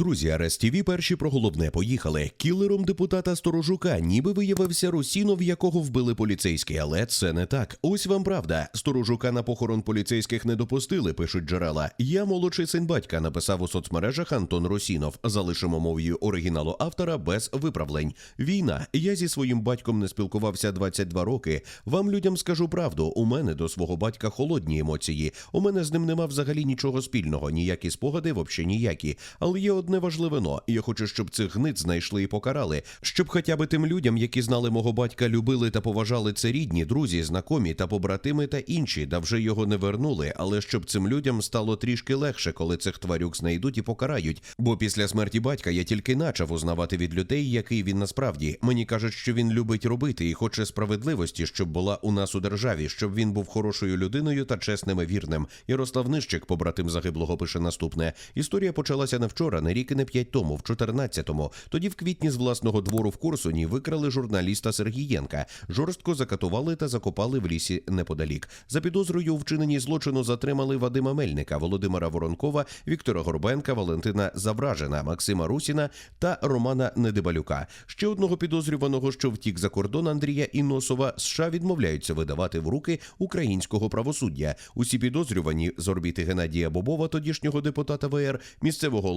Друзі, Арест ТВ перші про головне поїхали. Кілером депутата Сторожука ніби виявився Русінов, якого вбили поліцейські, але це не так. Ось вам правда. Сторожука на похорон поліцейських не допустили, пишуть джерела. Я молодший син батька написав у соцмережах Антон Русінов. Залишимо мовою оригіналу автора без виправлень. Війна. Я зі своїм батьком не спілкувався 22 роки. Вам людям скажу правду. У мене до свого батька холодні емоції. У мене з ним нема взагалі нічого спільного, ніякі спогади, взагалі ніякі. Але є одне важливе но. Я хочу, щоб цих гнид знайшли і покарали, щоб хоча б тим людям, які знали мого батька, любили та поважали це рідні, друзі, знакомі та побратими та інші, да вже його не вернули. Але щоб цим людям стало трішки легше, коли цих тварюк знайдуть і покарають. Бо після смерті батька я тільки начав узнавати від людей, який він насправді. Мені кажуть, що він любить робити і хоче справедливості, щоб була у нас у державі, щоб він був хорошою людиною та чесним і вірним. Ярослав Нищик, побратим загиблого, пише наступне. Історія почалася не вчора, не рік і не п'ять тому, в 14-му. Тоді в квітні з власного двору в Курсуні викрали журналіста Сергієнка, жорстко закатували та закопали в лісі неподалік. За підозрою у вчиненні злочину затримали Вадима Мельника, Володимира Воронкова, Віктора Горбенка, Валентина Завражина, Максима Русіна та Романа Недибалюка. Ще одного підозрюваного, що втік за кордон Андрія Іносова, США відмовляються видавати в руки українського правосуддя. Усі підозрювані з орбіти Геннадія Бобова, тодішнього депутата ВР, місцевого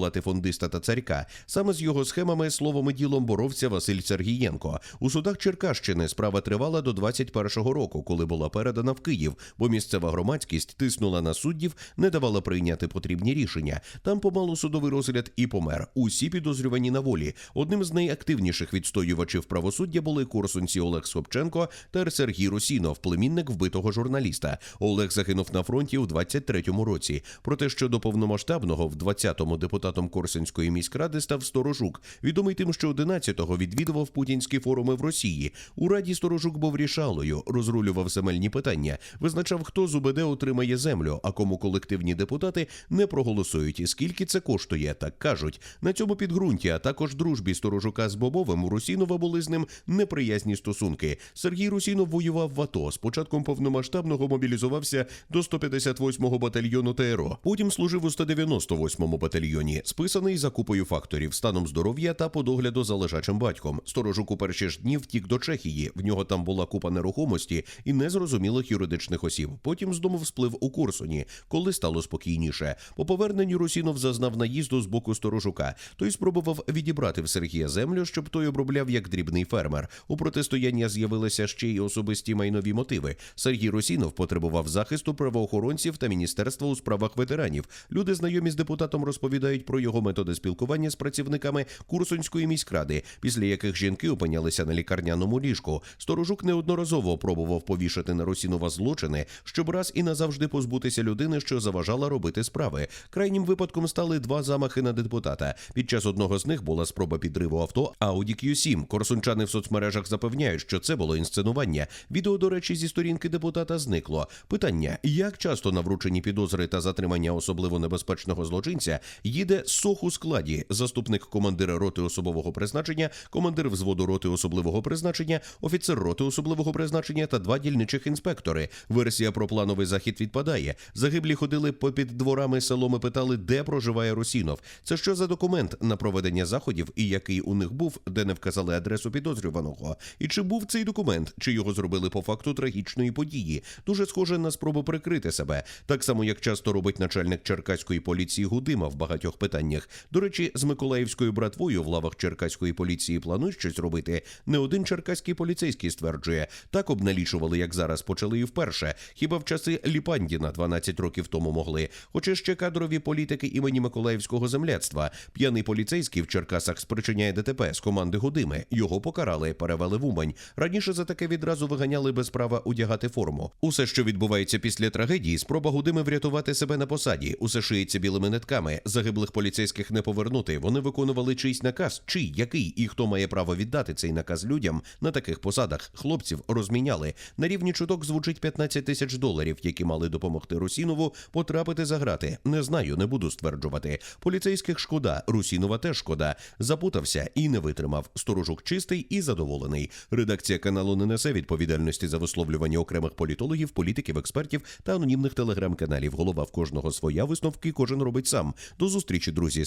латифондиста та царька. Саме з його схемами словом і ділом боровся Василь Сергієнко. У судах Черкащини справа тривала до 21-го року, коли була передана в Київ, бо місцева громадськість тиснула на суддів, не давала прийняти потрібні рішення. Там помалу судовий розгляд і помер. Усі підозрювані на волі. Одним з найактивніших відстоювачів правосуддя були курсунці Олег Скопченко та Сергій Русінов, племінник вбитого журналіста. Олег загинув на фронті у 23-му році. Проте щодо повномасштабного в 20-му депутатом Корсунської міськради став Сторожук, відомий тим, що 11-го відвідував путінські форуми в Росії. У раді Сторожук був рішалою, розрулював земельні питання, визначав, хто з УБД отримає землю, а кому колективні депутати не проголосують. І скільки це коштує, так кажуть. На цьому підґрунті, а також дружбі Сторожука з Бобовим у Русінова були з ним неприязні стосунки. Сергій Русінов воював в АТО. З початком повномасштабного мобілізувався до 158-го батальйону ТРО. Потім служив у 198-му батальйоні, списаний за купою факторів, станом здоров'я та по догляду за лежачим батьком. Сторожук у перші ж дні втік до Чехії. В нього там була купа нерухомості і незрозумілих юридичних осіб. Потім з дому всплив у Курсуні, коли стало спокійніше. По поверненню Русінов зазнав наїзду з боку сторожука. Той спробував відібрати в Сергія землю, щоб той обробляв як дрібний фермер. У протистояння з'явилися ще й особисті майнові мотиви. Сергій Русінов потребував захисту правоохоронців та міністерства у справах ветеранів. Люди, знайомі з депутатом, розповідають про його методи спілкування з працівниками Курсунської міськради, після яких жінки опинялися на лікарняному ліжку. Сторожук неодноразово пробував повішати на Русінова злочини, щоб раз і назавжди позбутися людини, що заважала робити справи. Крайнім випадком стали два замахи на депутата. Під час одного з них була спроба підриву авто Audi Q7. Корсунчани в соцмережах запевняють, що це було інсценування. Відео, до речі, зі сторінки депутата зникло. Питання: як часто на врученні підозри та затримання особливо небезпечного злочинця їде сох у складі, заступник командира роти особового призначення, командир взводу роти особливого призначення, офіцер роти особливого призначення та два дільничих інспектори. Версія про плановий захід відпадає. Загиблі ходили попід дворами селом і питали, де проживає Русінов. Це що за документ на проведення заходів і який у них був, де не вказали адресу підозрюваного? І чи був цей документ, чи його зробили по факту трагічної події? Дуже схоже на спробу прикрити себе, так само як часто робить начальник черкаської поліції Гудима в багатьох питаннях. До речі, з Миколаївською братвою в лавах черкаської поліції планують щось робити. Не один черкаський поліцейський стверджує, так обналічували, як зараз почали і вперше. Хіба в часи Ліпандіна 12 років тому могли. Хоча ще кадрові політики імені Миколаївського земляцтва. П'яний поліцейський в Черкасах спричиняє ДТП з команди Гудими. Його покарали, перевели в Умань. Раніше за таке відразу виганяли без права одягати форму. Усе, що відбувається після трагедії, спроба Гудими врятувати себе на посаді. Усе шиється білими нитками. Загиблих поліцейських не повернути. Вони виконували чийсь наказ, чий, який і хто має право віддати цей наказ людям на таких посадах. Хлопців розміняли. На рівні чуток звучить 15 тисяч доларів, які мали допомогти Русінову потрапити за грати. Не знаю, не буду стверджувати. Поліцейських шкода, Русінова теж шкода. Запутався і не витримав. Сторожук чистий і задоволений. Редакція каналу не несе відповідальності за висловлювання окремих політологів, політиків, експертів та анонімних телеграм-каналів. Голова в кожного своя висновки, кожен робить сам. До зустрічі, друзі.